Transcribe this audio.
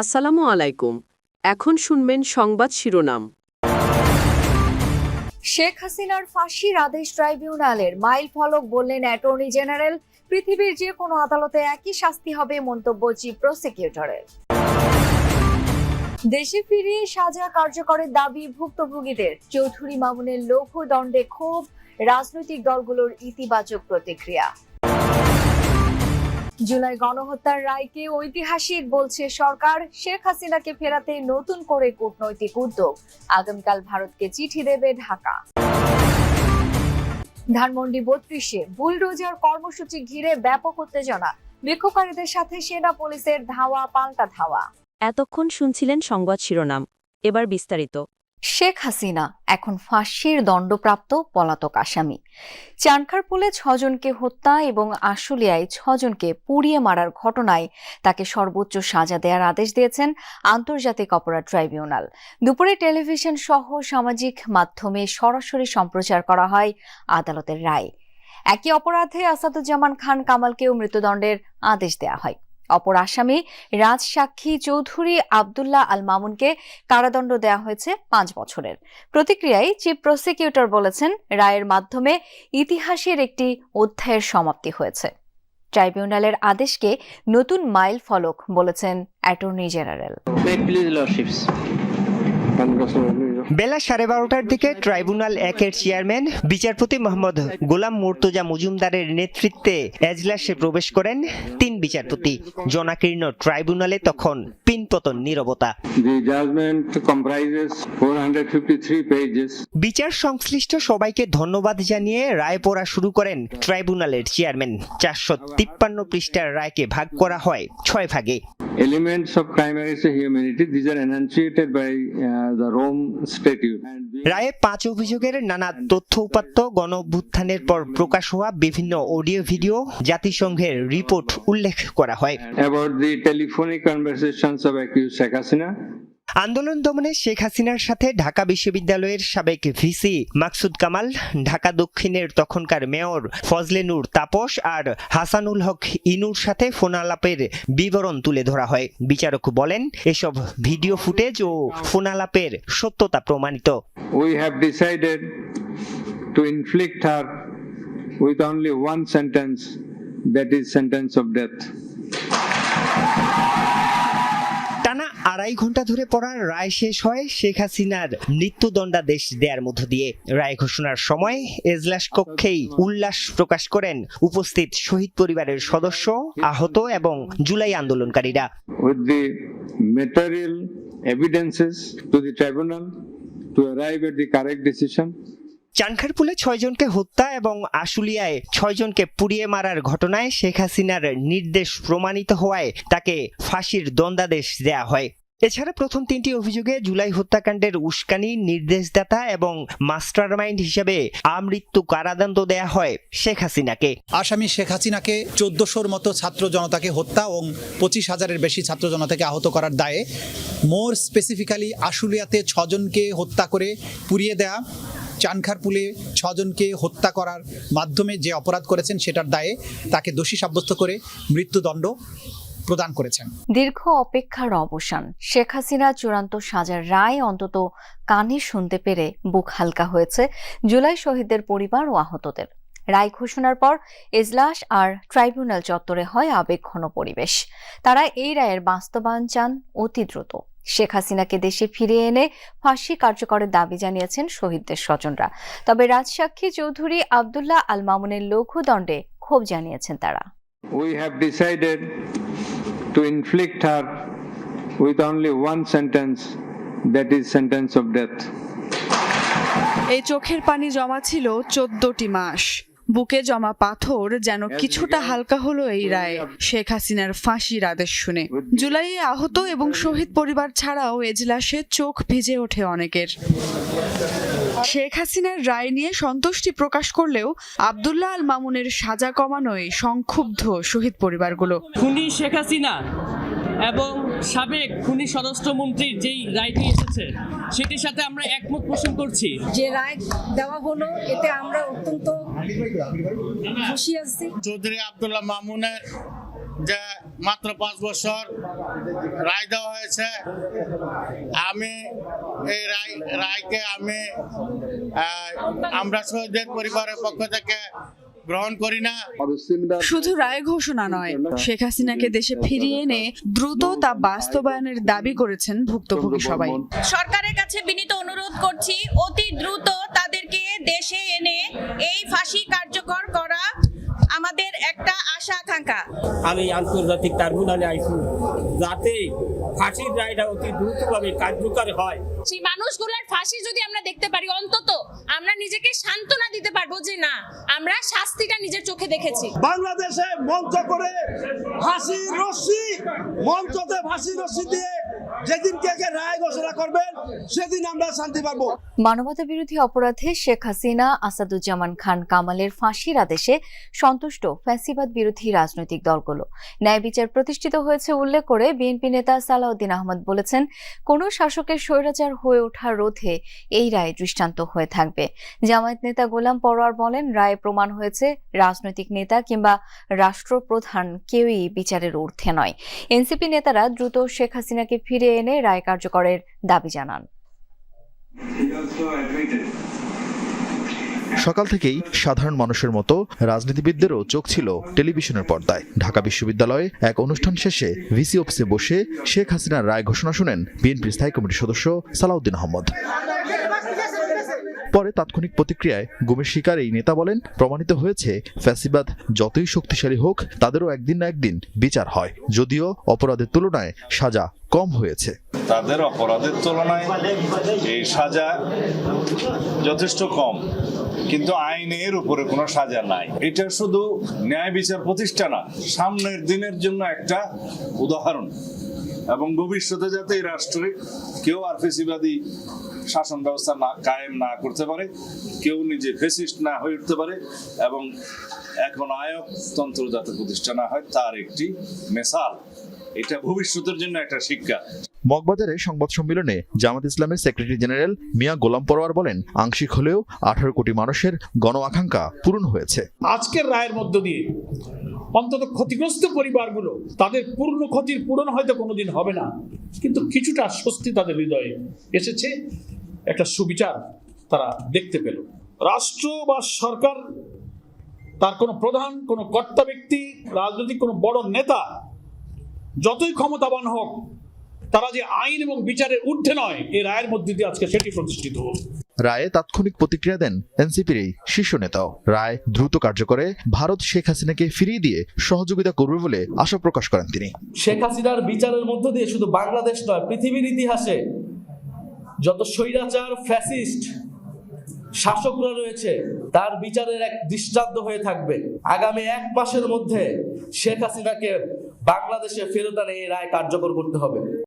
আসসালামু আলাইকুম। এখন শুনবেন সংবাদ শিরোনাম। শেখ হাসিনার ফাঁসির আদেশ ট্রাইব্যুনালের, মাইল ফলক বললেন অ্যাটর্নি জেনারেল, পৃথিবীর যে কোনো আদালতে একই শাস্তি হবে মন্তব্য চিফ প্রসিকিউটরের। দেশে ফিরিয়ে সাজা কার্যকরের দাবি ভুক্তভোগীদের, চৌধুরী মামুনের লঘু দণ্ডে ক্ষোভ, রাজনৈতিক দলগুলোর ইতিবাচক প্রতিক্রিয়া। জুলাই গণহত্যার রায়কে ঐতিহাসিক বলছে সরকার, শেখ হাসিনাকে ফেরাতে নতুন করে কূটনৈতিক উদ্যোগ। আগামীকাল ভারতকে চিঠি দেবে ঢাকা। ধানমন্ডি বত্রিশে বুলডোজার কর্মসূচি ঘিরে ব্যাপক উত্তেজনা। বিক্ষোভকারীদের সাথে সেনা পুলিশের ধাওয়া, পাল্টা ধাওয়া। এতক্ষণ শুনছিলেন সংবাদ শিরোনাম। এবার বিস্তারিত। শেখ হাসিনা, এখন ফাঁসির দণ্ডপ্রাপ্ত পলাতক আসামি। চানখারপুলে ছজনকে হত্যা এবং আশুলিয়ায় ছজনকে পুড়িয়ে মারার ঘটনায় তাকে সর্বোচ্চ সাজা দেওয়ার আদেশ দিয়েছেন আন্তর্জাতিক অপরাধ ট্রাইব্যুনাল। দুপুরে টেলিভিশন সহ সামাজিক মাধ্যমে সরাসরি সম্প্রচার করা হয় আদালতের রায়। একই অপরাধে আসাদুজ্জামান খান কামালকেও মৃত্যুদণ্ডের আদেশ দেওয়া হয়। অপর আসামি রাজ সাক্ষী চৌধুরী আবদুল্লাহ আল মামুনকে কারাদণ্ড দেওয়া হয়েছে পাঁচ বছরের। প্রতিক্রিয়ায় চিফ প্রসিকিউটর বলেছেন রায়ের মাধ্যমে ইতিহাসের একটি অধ্যায়ের সমাপ্তি হয়েছে। ট্রাইব্যুনালের আদেশকে নতুন মাইল ফলক বলেছেন অ্যাটর্নি জেনারেল. বেলা সাড়ে বারোটার দিকে ট্রাইব্যুনাল একের চেয়ারম্যান বিচারপতি মোহাম্মদ গোলাম মুর্তজা মজুমদারের নেতৃত্বে এজলাসে প্রবেশ করেন তিন বিচারপতি। জনাকীর্ণ ট্রাইব্যুনালে তখন পিনপতন নীরবতা। The judgment comprises 453 pages. বিচার সংশ্লিষ্ট সবাইকে ধন্যবাদ জানিয়ে রায় পড়া শুরু করেন ট্রাইব্যুনালের চেয়ারম্যান। চারশো তিপ্পান্ন পৃষ্ঠার রায়কে ভাগ করা হয় ছয় ভাগে। Elements of crime against humanity, these are enunciated by uh, the Rome রায়ে পাঁচ অভিযোগের নানা তথ্য উপাত্ত গণ পর প্রকাশ হওয়া বিভিন্ন অডিও ভিডিও জাতিসংঘের রিপোর্ট উল্লেখ করা হয়। About the telephonic conversations of accused Sheikh Hasina, আন্দোলন দমনে শেখ হাসিনার সাথে ঢাকা বিশ্ববিদ্যালয়ের সাবেক ভিসি মাকসুদ কামাল ঢাকা দক্ষিণের তখনকার মেয়র ফজলে নূর তাপস আর হাসানুল হক ইনুর সাথে ফোনালাপের বিবরণ তুলে ধরা হয় বিচারক বলেন এসব ভিডিও ফুটেজ ও ফোনালাপের সত্যতা প্রমাণিত we have decided to inflict her with only one sentence, that is sentence of death. আড়াই ঘণ্টা ধরে পড়ার রায় শেষ হয় শেখ হাসিনার মৃত্যুদণ্ডাদেশ দেওয়ার মধ্য দিয়ে রায় ঘোষণার সময় এজলাস কক্ষেই উল্লাস প্রকাশ করেন উপস্থিত শহীদ পরিবারের সদস্য আহত এবং জুলাই আন্দোলনকারীরা with the material evidences to the tribunal to arrive at the correct decision. চানখারপুলে ছয়জনকে হত্যা এবং আশুলিয়ায় ছয়জনকে পুড়িয়ে মারার ঘটনায় শেখ হাসিনার নির্দেশ প্রমাণিত হওয়ায় তাকে ফাঁসির দণ্ডাদেশ দেয়া হয় এছাড়া প্রথম তিনটি অভিযোগে জুলাই হত্যাকাণ্ডের উস্কানি, নির্দেশদাতা এবং মাস্টারমাইন্ড হিসেবে আমৃত্যু কারাদণ্ড দেয়া হয় শেখ হাসিনাকে। আসামি শেখ হাসিনাকে চোদ্দশোর মতো ছাত্র জনতাকে হত্যা এবং পঁচিশ হাজারের বেশি ছাত্র জনতাকে আহত করার দায়ে মোর স্পেসিফিক্যালি আশুলিয়াতে ছজনকে হত্যা করে পুড়িয়ে দেয়া, চানখারপুলে ছজনকে হত্যা করার মাধ্যমে যে অপরাধ করেছেন সেটার দায়ে তাকে দোষী সাব্যস্ত করে মৃত্যুদণ্ড। প্রদান করেছেন। দীর্ঘ অপেক্ষার অবসান। শেখ হাসিনা চূড়ান্ত সাজার রায় অন্তত কানে শুনতে পেরে বুক হালকা হয়েছে জুলাই শহীদদের পরিবার ও আহতদের। রায় ঘোষণার পর এজলাস আর ট্রাইব্যুনাল চত্বরে হয় আবেগঘন পরিবেশ। তারা এই রায়ের বাস্তবায়ন চান অতি দ্রুত। শেখ হাসিনাকে দেশে ফিরিয়ে এনে ফাঁসি কার্যকরের দাবি জানিয়েছেন শহীদদের স্বজনরা। তবে রাজসাক্ষী চৌধুরী আবদুল্লাহ আল মামুনের লঘু দণ্ডে ক্ষোভ জানিয়েছেন তারা। We have decided to inflict her with only one sentence, that is sentence of death. এই চোখের পানি জমা ছিল চোদ্দটি মাস। বুকে জমা পাথর যেন কিছুটা হালকা হলো এই রায়। শেখ হাসিনার ফাঁসির আদেশ শুনে। জুলাইয়ে আহত এবং শহীদ পরিবার ছাড়াও এজলাসে চোখ ভিজে ওঠে অনেকের। শেখ হাসিনার রায় নিয়ে সন্তুষ্টি প্রকাশ করলেও আবদুল্লাহ আল মামুনের সাজা কমানোয় সংক্ষুব্ধ শহীদ পরিবারগুলো। খুনি শেখ হাসিনা এবং সাবেক খুনি স্বরাষ্ট্রমন্ত্রীর যেই রায়টি এসেছে সেটির সাথে আমরা একমত পোষণ করছি। যে রায় দেওয়া হলো এতে আমরা অত্যন্ত খুশি আছি। চৌধুরী আবদুল্লাহ মামুনের যে মাত্র পাঁচ বছর রায় দেওয়া হয়েছে। আমি এই রায় রায়কে আমি আমরা শহীদদের পরিবারের পক্ষ থেকে গ্রহণ করি না। শুধু রায় ঘোষণা নয় শেখ হাসিনাকে দেশে ফিরিয়ে এনে দ্রুত তা বাস্তবায়নের দাবি করেছেন ভুক্তভোগী সবাই। সরকারের কাছে বিনীত অনুরোধ করছি অতি দ্রুত তাদেরকে দেশে এনে এই ফাঁসি কার্যকর করা আকাঙ্ক্ষা আমি আন্তর্জাতিক ট্রাইব্যুনালে আইছি। যাতে ফাঁসির রায়টা অতি দ্রুতভাবে কার্যকর হয়। সেই মানুষগুলোর ফাঁসি যদি আমরা দেখতে পারি অন্তত আমরা নিজেকে সান্ত্বনা দিতে পারব যে না আমরা শাস্তিটা নিজের চোখে দেখেছি। বাংলাদেশে মঞ্চ করে ফাঁসি রশ্মি মঞ্চতে ফাঁসি রশ্মি দিয়ে যেদিন কে কে রায় ঘোষণা করবেন সেদিন আমরা শান্তি পাবো। মানবতা বিরোধী অপরাধে শেখ হাসিনা আসাদুজ্জামান খান কামালের ফাঁসির আদেশে সন্তুষ্ট ফ্যাসিবাদ বিরোধী রাজনৈতিক দলগুলো। ন্যায় বিচার প্রতিষ্ঠিত হয়েছে উল্লেখ করে বিএনপি নেতা সালাউদ্দিন আহমদ বলেছেন কোন শাসকের স্বৈরাচার হয়ে ওঠা রোধে এই রায় দৃষ্টান্ত হয়ে থাকবে। জামায়াত নেতা গোলাম পরোয়ার বলেন, রায় প্রমাণ হয়েছে রাজনৈতিক নেতা কিংবা রাষ্ট্রপ্রধান কেউই বিচারের ঊর্ধ্বে নয়। এনসিপি নেতারা দ্রুত শেখ হাসিনাকে ফিরে এনে রায় কার্যকরের দাবি জানান। সকাল থেকেই সাধারণ মানুষের মতো রাজনীতিবিদদেরও চোখ ছিল টেলিভিশনের পর্দায়। ঢাকা বিশ্ববিদ্যালয়ে এক অনুষ্ঠান শেষে ভিসি অফিসে বসে শেখ হাসিনার রায় ঘোষণা শুনেন বিএনপির স্থায়ী কমিটির সদস্য সালাউদ্দিন আহমদ। পরে তাৎক্ষণিক প্রতিক্রিয়ায় গুমের শিকার এই নেতা বলেন, প্রমাণিত হয়েছে, ফ্যাসিবাদ যতই শক্তিশালী হোক, তাদেরও একদিন না একদিন বিচার হয়। যদিও অপরাধের তুলনায় সাজা কম হয়েছে। তাদের অপরাধের তুলনায় এই সাজা যথেষ্ট কম। কিন্তু আইনের উপরে কোনো সাজা নাই। এটা শুধু ন্যায় বিচার প্রতিষ্ঠা না, সামনের দিনের জন্য একটা উদাহরণ। এবং ভবিষ্যতে যাতে এই রাষ্ট্রে কেউ আর ফেসিবাদী শাসন ব্যবস্থা না, কায়েম না করতে পারে, কেউ নিজে ফেসিস্ট না হয়ে উঠতে পারে, এবং এখন আয়কতন্ত্র যাতে প্রতিষ্ঠা না হয়, তার একটি মেসাল। এটা ভবিষ্যতের জন্য একটা শিক্ষা। মগবাজারে সংবাদ সম্মেলনে জামাত ইসলামের সেক্রেটারি জেনারেল মিয়া গোলাম পরোয়ার বলেন আংশিক হলেও আঠারো কোটি মানুষের গণ আকাঙ্ক্ষা পূরণ হয়েছে। আজকের রায়ের মধ্য দিয়ে অন্তত ক্ষতিগ্রস্ত পরিবারগুলো তাদের পূর্ণ ক্ষতির পূরণ হয়তো কোনোদিন হবে না কিন্তু কিছুটা স্বস্তি তাদের হৃদয়ে এসেছে। একটা সুবিচার তারা দেখতে পেল। রাষ্ট্র বা সরকার তার কোনো প্রধান কোনো কর্তা ব্যক্তি রাজনৈতিক কোনো বড় নেতা যতই ক্ষমতাবান হোক তারা যে আইন এবং বিচারের ঊর্ধ্বে নয় এই রায়ের মধ্যে দিয়ে আজকে সেটি প্রতিষ্ঠিত হোক রায়ে তাৎক্ষণিক প্রতিক্রিয়া দেন এনসিপির এই শীর্ষ নেতাও। রায় দ্রুত কার্যকরে ভারত শেখ হাসিনাকে ফিরিয়ে দিয়ে সহযোগিতা করবে বলে আশা প্রকাশ করেন তিনি। শেখ হাসিনার বিচারের মধ্য দিয়ে শুধু বাংলাদেশ নয় পৃথিবীর ইতিহাসে যত স্বৈরাচার ফ্যাসিস্ট শাসকরা রয়েছে তার বিচারের এক দৃষ্টান্ত হয়ে থাকবে। আগামী এক মাসের মধ্যে শেখ হাসিনাকে বাংলাদেশে ফেরত আনে এই রায় কার্যকর করতে হবে।